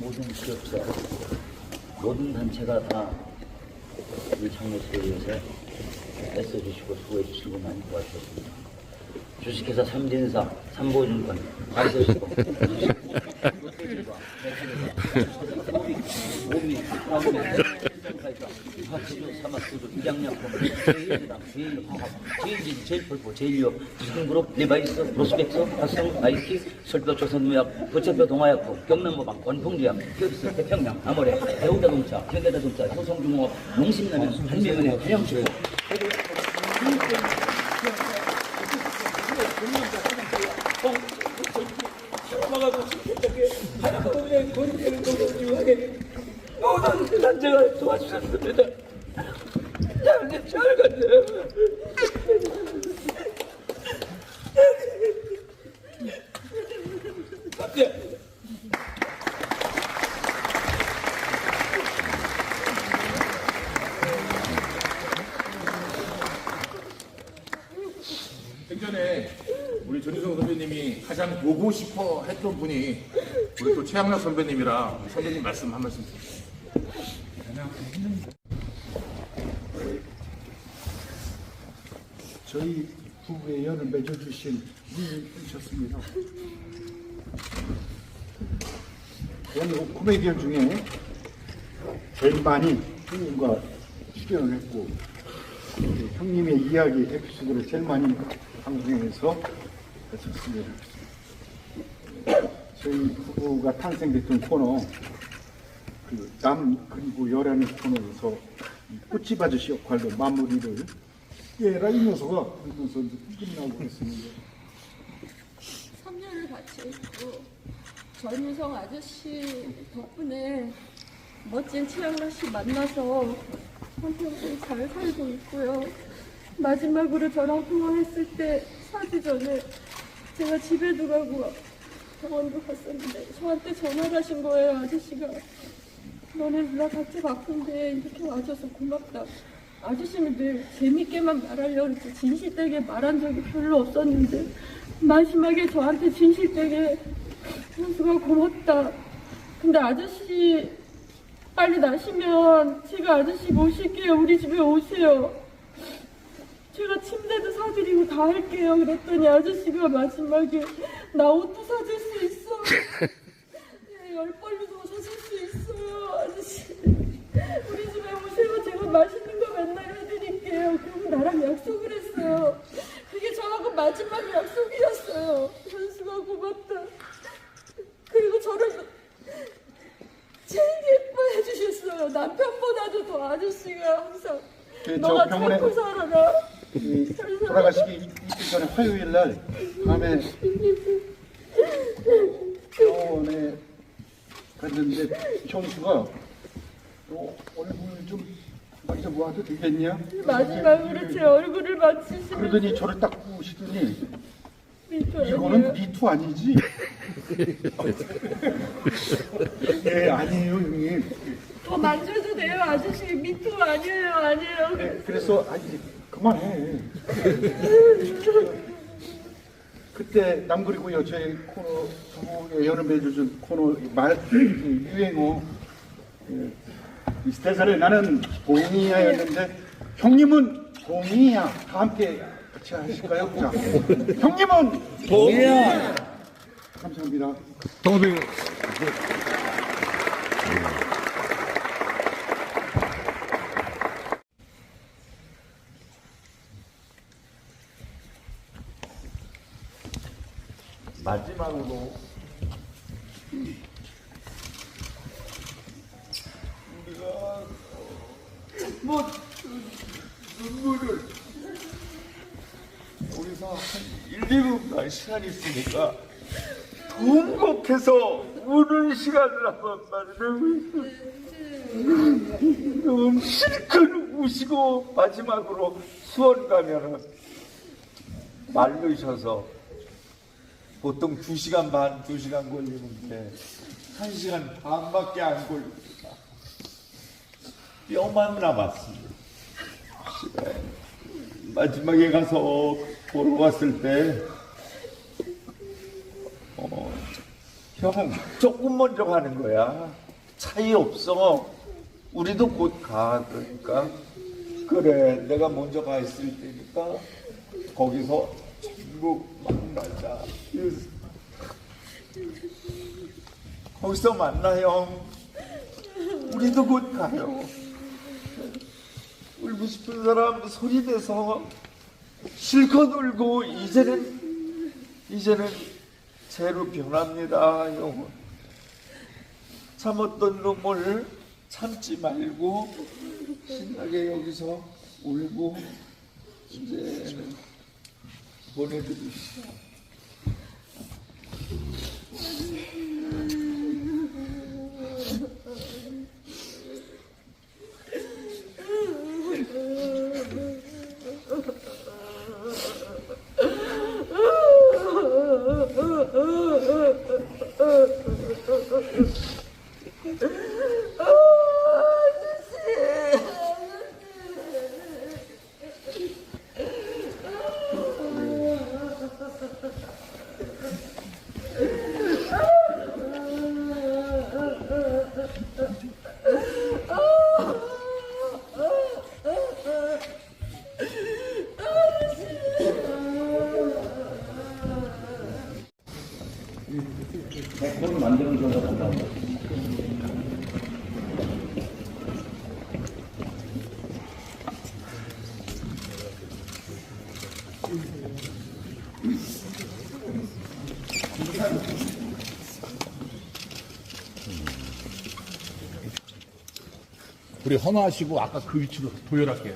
모든 기업자, 모든 단체가 다이 장례식을 위해서 애써주시고 수고해주시고 많이 도와주셨습니다. 주식회사 삼진사, 삼보증권, 가이서시고, 롯데리바, 메타리바, 오비, 오비, 화치료, 사마스도, 입양약품, 제일이랑, 제일화학, 제일진, 제일폴포, 제일유업, 지금그룹, 리바이스, 로스백스, 화성, 아이티, 설도 조선무약, 부채표 동화약품, 경남모방, 원풍지약, 기업스, 태평양, 아모레, 대우자동차, 현대자동차, 효성중공업, 농심라면, 한미은행, 해양치료, 막아도 싶었게 한꺼번에 거리 되는 것을 이용하게 모든 단체가 도와주셨습니다. 잘, 잘 갔네요. 네. 생전에 우리 전유성 선배님이 가장 보고 싶어 했던 분이 우리 또 최양락 선배님이라 선배님 말씀 한 말씀 주세요. 저희 부부의 연을 맺어주신 분이셨습니다. 오늘 코미디언 중에 제일 많이 형님과 출연을 했고 그 형님의 이야기 에피소드를 제일 많이 방송에서 했었습니다. 저희 부부가 탄생됐던 코너 그 남 그리고 여라는 코너에서 이 꽃집 아저씨 역할로 마무리를 얘라 이 녀석아 그러면서 끝나고 있습니다. 3년을 같이 했고 전유성 아저씨 덕분에 멋진 최양락 씨 만나서 한평생 잘 살고 있고요. 마지막으로 저랑 통화했을 때 사주 전에 제가 집에도 가고 병원도 갔었는데 저한테 전화를 하신 거예요 아저씨가 너네 누나 같이 바쁜데 이렇게 와줘서 고맙다 아저씨는 늘 재밌게만 말하려고 그랬지 진실되게 말한 적이 별로 없었는데 마지막에 저한테 진실되게 현수가 고맙다 근데 아저씨 빨리 나시면 제가 아저씨 모실게요 우리 집에 오세요 제가 침대도 사드리고 다 할게요. 그랬더니 아저씨가 마지막에 나 옷도 사줄 수 있어. 네, 열 벌로도 사줄 수 있어요, 아저씨. 우리 집에 오세요. 제가 맛있는 해드릴게요. 그리고 나랑 약속을 했어요. 그게 저하고 마지막 약속이었어요. 현수가 고맙다. 그리고 저를 제일 예뻐해 주셨어요. 남편보다도 더 아저씨가 항상 그 너가 저 병원에 참고 살아라. 이 돌아가시기 이틀 전에 화요일 날 밤에 병원에 갔는데 형수가 어, 얼굴 좀 많이 좀 모아도 되겠냐? 마지막으로 제 얼굴을 맞추시면서 그러더니 저를 딱 보시더니 이거는. 미투 아니지? 예 아니에요 형님 더 만져도 돼요 아저씨 미투 아니에요 아니에요 네, 그래서 아니 그만해. 그때 남 그리고 여자의 코너 부부의 연을 맺어준 코너 말 유행어 예, 이 대사를 나는 봉이야였는데 형님은 봉이야 다 함께 같이 하실까요? 자, 형님은 봉이야. 감사합니다. 동생 마지막으로 뭐 눈물을 우리가 한 1, 2분간 시간이 있으니까 통곡해서 우는 시간을 한번 있어요. 좀 실컷 우시고 마지막으로 수원 가면은 말르셔서 보통 2시간 반, 2시간 걸리는데 1시간 반밖에 안 걸립니다. 뼈만 남았습니다. 마지막에 가서 보러 갔을 때 어, 형, 조금 먼저 가는 거야. 차이 없어. 우리도 곧 가. 그러니까. 그래, 내가 먼저 가 있을 테니까 거기서 전부 만나자. 거기서 만나, 형. 우리도 곧 가요. 울고 싶은 사람 소리 내서 실컷 울고 이제는 이제는 죄로 변합니다, 형은. 참았던 놈을 참지 말고 신나게 여기서 울고 이제 보내드립시다. 우리 헌화하시고 아까 그 위치로 도열할게요.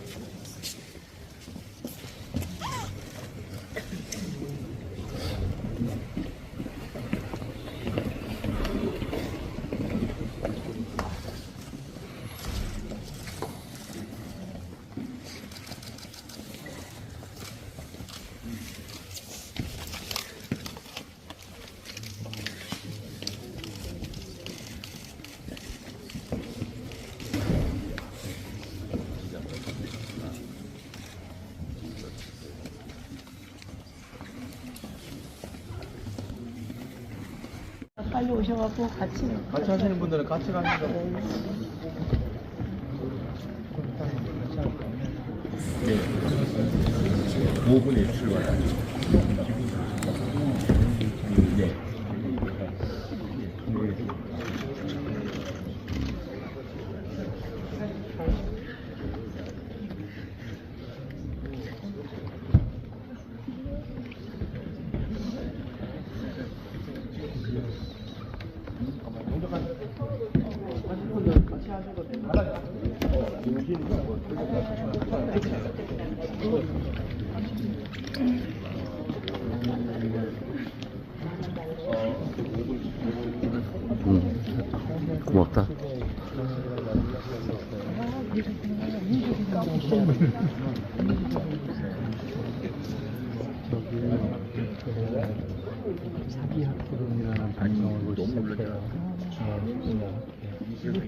빨리 오셔갖고 같이 같이 하시는 분들은 같이 가는 거. 네. 5분에 출발하죠. 네. 고맙다. 사기 학교론이라는 발명을 너무 놀래요.